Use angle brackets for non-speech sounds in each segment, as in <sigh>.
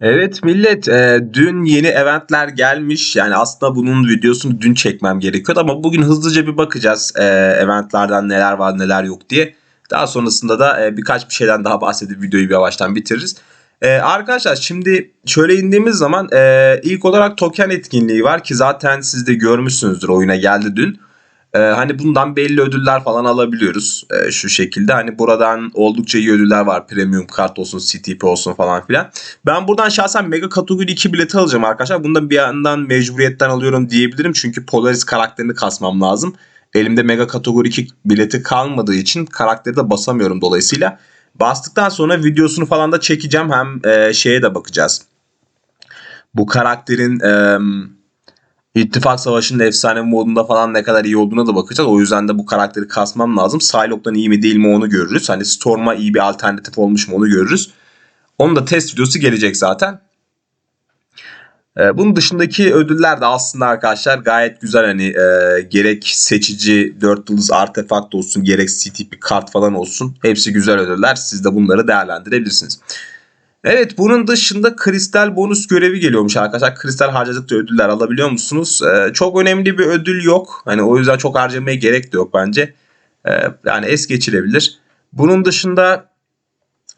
Evet millet e, dün yeni eventler gelmiş yani aslında bunun videosunu dün çekmem gerekiyordu ama bugün hızlıca bir bakacağız e, eventlerden neler var neler yok diye. Daha sonrasında da e, birkaç bir şeyden daha bahsedip videoyu bir yavaştan bitiririz. E, arkadaşlar şimdi şöyle indiğimiz zaman e, ilk olarak token etkinliği var ki zaten siz de görmüşsünüzdür oyuna geldi dün. Ee, hani bundan belli ödüller falan alabiliyoruz ee, şu şekilde. Hani buradan oldukça iyi ödüller var. Premium kart olsun, CTP olsun falan filan. Ben buradan şahsen Mega kategori 2 bileti alacağım arkadaşlar. Bunu da bir yandan mecburiyetten alıyorum diyebilirim. Çünkü Polaris karakterini kasmam lazım. Elimde Mega kategori 2 bileti kalmadığı için karakteri de basamıyorum dolayısıyla. Bastıktan sonra videosunu falan da çekeceğim. Hem e, şeye de bakacağız. Bu karakterin... E, İttifak Savaşı'nın efsane modunda falan ne kadar iyi olduğuna da bakacağız. O yüzden de bu karakteri kasmam lazım. Psylocke'dan iyi mi değil mi onu görürüz. Hani Storm'a iyi bir alternatif olmuş mu onu görürüz. Onun da test videosu gelecek zaten. Ee, bunun dışındaki ödüller de aslında arkadaşlar gayet güzel. Hani e, gerek seçici 4 yıldız artefakt olsun gerek CTP kart falan olsun. Hepsi güzel ödüller. Siz de bunları değerlendirebilirsiniz. Evet bunun dışında kristal bonus görevi geliyormuş arkadaşlar. Kristal harcadıkça ödüller alabiliyor musunuz? Ee, çok önemli bir ödül yok. Hani o yüzden çok harcamaya gerek de yok bence. Ee, yani es geçilebilir. Bunun dışında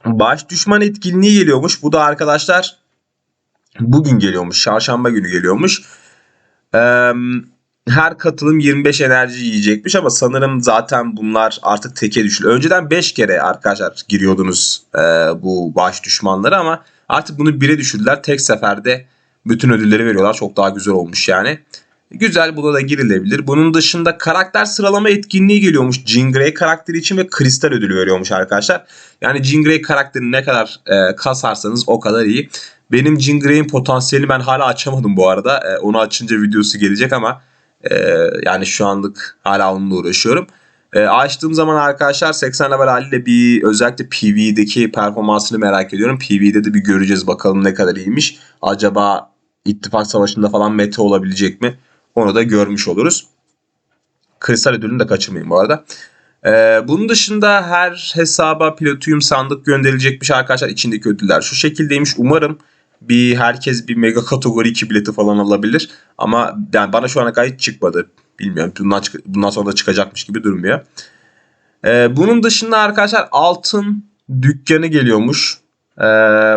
baş düşman etkinliği geliyormuş. Bu da arkadaşlar bugün geliyormuş. Çarşamba günü geliyormuş. Eee her katılım 25 enerji yiyecekmiş ama sanırım zaten bunlar artık teke düşülü. Önceden 5 kere arkadaşlar giriyordunuz e, bu baş düşmanları ama artık bunu 1'e düşürdüler. Tek seferde bütün ödülleri veriyorlar. Çok daha güzel olmuş yani. Güzel buna da girilebilir. Bunun dışında karakter sıralama etkinliği geliyormuş. Jean Grey karakteri için ve kristal ödülü veriyormuş arkadaşlar. Yani Jean Grey karakterini ne kadar e, kasarsanız o kadar iyi. Benim Jean Grey'in potansiyelini ben hala açamadım bu arada. E, onu açınca videosu gelecek ama ee, yani şu anlık hala onunla uğraşıyorum. E, açtığım zaman arkadaşlar 80 level haliyle bir özellikle PvE'deki performansını merak ediyorum. PvE'de de bir göreceğiz bakalım ne kadar iyiymiş. Acaba ittifak savaşında falan meta olabilecek mi? Onu da görmüş oluruz. Kristal ödülünü de kaçırmayın bu arada. Ee, bunun dışında her hesaba Platinum sandık gönderilecekmiş arkadaşlar. içindeki ödüller şu şekildeymiş. Umarım bir herkes bir mega kategori 2 bileti falan alabilir. Ama yani bana şu ana kadar çıkmadı. Bilmiyorum. Bundan, bundan sonra da çıkacakmış gibi durmuyor. Ee, bunun dışında arkadaşlar altın dükkanı geliyormuş. Ee,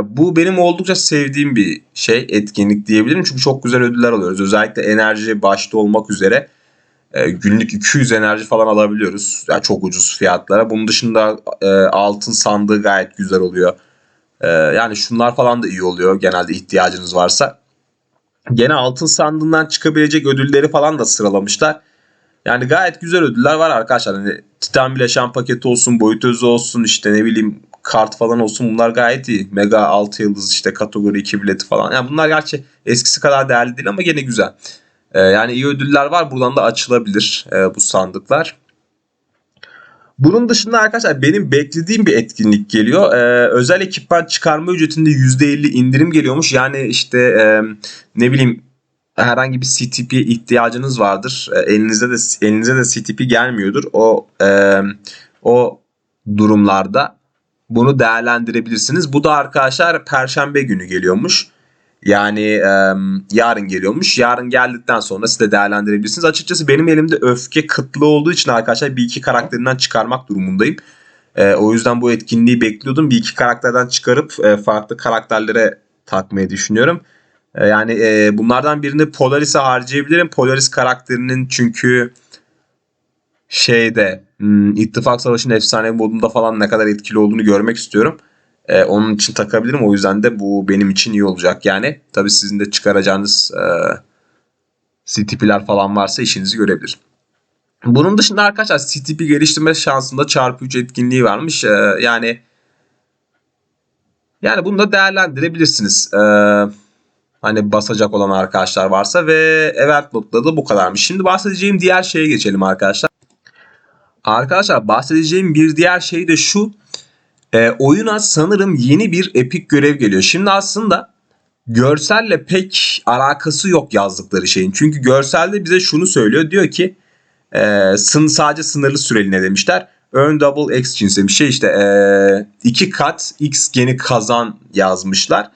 bu benim oldukça sevdiğim bir şey etkinlik diyebilirim. Çünkü çok güzel ödüller alıyoruz. Özellikle enerji başta olmak üzere e, günlük 200 enerji falan alabiliyoruz. Yani çok ucuz fiyatlara. Bunun dışında e, altın sandığı gayet güzel oluyor. Ee, yani şunlar falan da iyi oluyor genelde ihtiyacınız varsa. Gene altın sandığından çıkabilecek ödülleri falan da sıralamışlar. Yani gayet güzel ödüller var arkadaşlar. Hani Titan bileşen paketi olsun, boyut özü olsun, işte ne bileyim kart falan olsun bunlar gayet iyi. Mega 6 yıldız işte kategori 2 bileti falan. Yani bunlar gerçi eskisi kadar değerli değil ama gene güzel. Ee, yani iyi ödüller var. Buradan da açılabilir e, bu sandıklar. Bunun dışında arkadaşlar benim beklediğim bir etkinlik geliyor. Ee, özel ekipman çıkarma ücretinde %50 indirim geliyormuş. Yani işte e, ne bileyim herhangi bir CTP ihtiyacınız vardır. E, elinizde de elinize de CTP gelmiyordur. O e, o durumlarda bunu değerlendirebilirsiniz. Bu da arkadaşlar perşembe günü geliyormuş. Yani e, yarın geliyormuş. Yarın geldikten sonra siz de değerlendirebilirsiniz. Açıkçası benim elimde öfke kıtlı olduğu için arkadaşlar bir iki karakterinden çıkarmak durumundayım. E, o yüzden bu etkinliği bekliyordum. Bir iki karakterden çıkarıp e, farklı karakterlere takmayı düşünüyorum. E, yani e, bunlardan birini Polaris'e harcayabilirim. Polaris karakterinin çünkü şeyde hmm, İttifak Savaşı'nın efsane modunda falan ne kadar etkili olduğunu görmek istiyorum. E, onun için takabilirim. O yüzden de bu benim için iyi olacak yani. Tabii sizin de çıkaracağınız e, CTP'ler falan varsa işinizi görebilir. Bunun dışında arkadaşlar CTP geliştirme şansında çarpı 3 etkinliği varmış. E, yani yani bunu da değerlendirebilirsiniz. E, hani basacak olan arkadaşlar varsa ve Evernote'da da bu kadarmış. Şimdi bahsedeceğim diğer şeye geçelim arkadaşlar. Arkadaşlar bahsedeceğim bir diğer şey de şu. E, oyuna sanırım yeni bir epik görev geliyor. Şimdi aslında görselle pek alakası yok yazdıkları şeyin. Çünkü görselde bize şunu söylüyor. Diyor ki e, sın sadece sınırlı süreliğine demişler. Earn double x cinsi bir şey işte e, iki kat x geni kazan yazmışlar.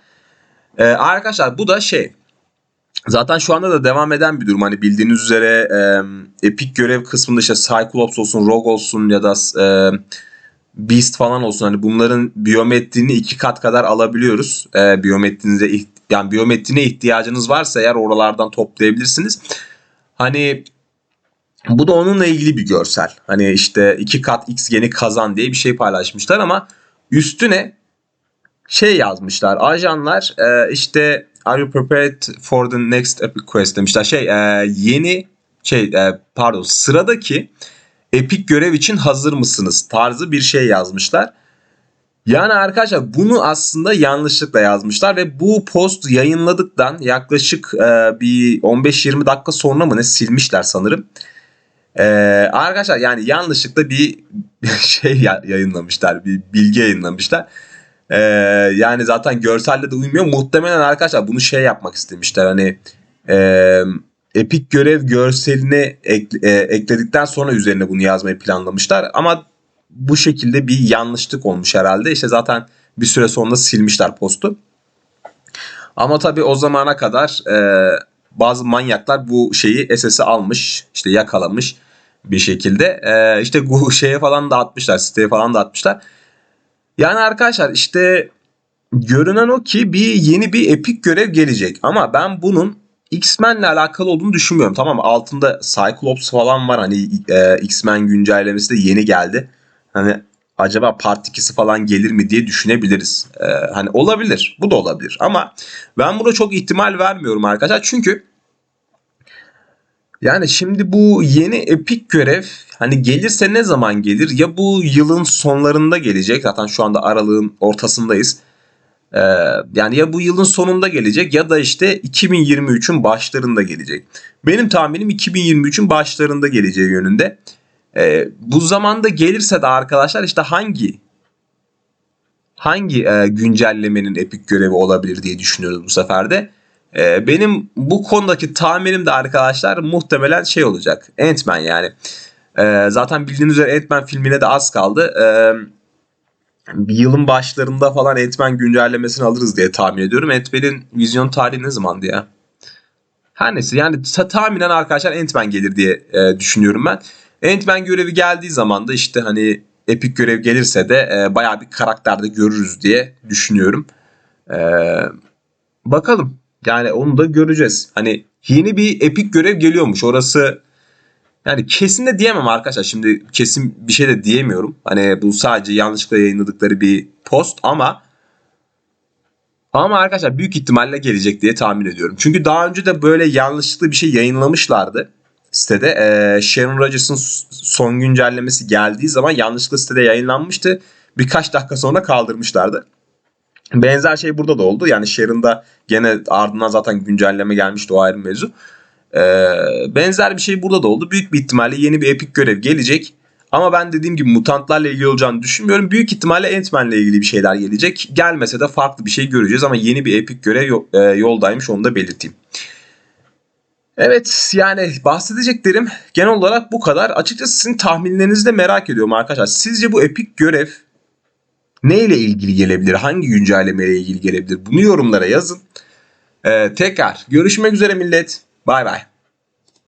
Ee, arkadaşlar bu da şey zaten şu anda da devam eden bir durum. Hani bildiğiniz üzere e, epik görev kısmında işte Cyclops olsun, Rogue olsun ya da e, Beast falan olsun. Hani bunların biyometrini iki kat kadar alabiliyoruz. E, biyometrinize yani biyometrine ihtiyacınız varsa eğer oralardan toplayabilirsiniz. Hani bu da onunla ilgili bir görsel. Hani işte iki kat x geni kazan diye bir şey paylaşmışlar ama üstüne şey yazmışlar. Ajanlar e, işte are you prepared for the next epic quest demişler. Şey e, yeni şey e, pardon sıradaki epik görev için hazır mısınız tarzı bir şey yazmışlar. Yani arkadaşlar bunu aslında yanlışlıkla yazmışlar ve bu post yayınladıktan yaklaşık e, bir 15-20 dakika sonra mı ne silmişler sanırım. Ee, arkadaşlar yani yanlışlıkla bir <laughs> şey ya- yayınlamışlar. Bir bilgi yayınlamışlar. Ee, yani zaten görselle de uymuyor. Muhtemelen arkadaşlar bunu şey yapmak istemişler. Hani e, epik görev görselini ek- e, ekledikten sonra üzerine bunu yazmayı planlamışlar. Ama bu şekilde bir yanlışlık olmuş herhalde. İşte zaten bir süre sonra silmişler postu. Ama tabii o zamana kadar e, bazı manyaklar bu şeyi SS'i almış, işte yakalamış bir şekilde. E, işte bu şeye falan da atmışlar, siteye falan da atmışlar. Yani arkadaşlar işte görünen o ki bir yeni bir epik görev gelecek. Ama ben bunun X-Men'le alakalı olduğunu düşünmüyorum. Tamam mı? altında Cyclops falan var. Hani e, X-Men güncellemesi de yeni geldi. Hani acaba Part 2'si falan gelir mi diye düşünebiliriz. E, hani olabilir. Bu da olabilir. Ama ben buna çok ihtimal vermiyorum arkadaşlar. Çünkü yani şimdi bu yeni epik görev hani gelirse ne zaman gelir? Ya bu yılın sonlarında gelecek. Zaten şu anda aralığın ortasındayız. Ee, yani ya bu yılın sonunda gelecek ya da işte 2023'ün başlarında gelecek. Benim tahminim 2023'ün başlarında geleceği yönünde. Ee, bu zamanda gelirse de arkadaşlar işte hangi hangi e, güncellemenin epik görevi olabilir diye düşünüyoruz bu sefer de. Ee, benim bu konudaki tahminim de arkadaşlar muhtemelen şey olacak. Ant-Man yani. Ee, zaten bildiğiniz üzere Ant-Man filmine de az kaldı. Ee, bir yılın başlarında falan Ant-Man güncellemesini alırız diye tahmin ediyorum. Ant-Man'in vizyon tarihi ne zamandı ya? Her neyse yani ta- tahminen arkadaşlar Ant-Man gelir diye e, düşünüyorum ben. Ant-Man görevi geldiği zaman da işte hani epik görev gelirse de e, bayağı bir karakterde görürüz diye düşünüyorum. E, bakalım. Yani onu da göreceğiz. Hani yeni bir epik görev geliyormuş. Orası yani kesin de diyemem arkadaşlar. Şimdi kesin bir şey de diyemiyorum. Hani bu sadece yanlışlıkla yayınladıkları bir post ama ama arkadaşlar büyük ihtimalle gelecek diye tahmin ediyorum. Çünkü daha önce de böyle yanlışlıkla bir şey yayınlamışlardı sitede. Ee, Sharon Rodgers'ın son güncellemesi geldiği zaman yanlışlıkla sitede yayınlanmıştı. Birkaç dakika sonra kaldırmışlardı. Benzer şey burada da oldu. Yani Sharon'da gene ardından zaten güncelleme gelmişti o ayrı mevzu. Ee, benzer bir şey burada da oldu. Büyük bir ihtimalle yeni bir epik görev gelecek. Ama ben dediğim gibi mutantlarla ilgili olacağını düşünmüyorum. Büyük ihtimalle Ant-Man'le ilgili bir şeyler gelecek. Gelmese de farklı bir şey göreceğiz ama yeni bir epik görev e, yoldaymış onu da belirteyim. Evet yani bahsedeceklerim genel olarak bu kadar. Açıkçası sizin tahminlerinizi de merak ediyorum arkadaşlar. Sizce bu epik görev neyle ilgili gelebilir? Hangi güncellemeyle ilgili gelebilir? Bunu yorumlara yazın. Ee, tekrar görüşmek üzere millet. Bye bye.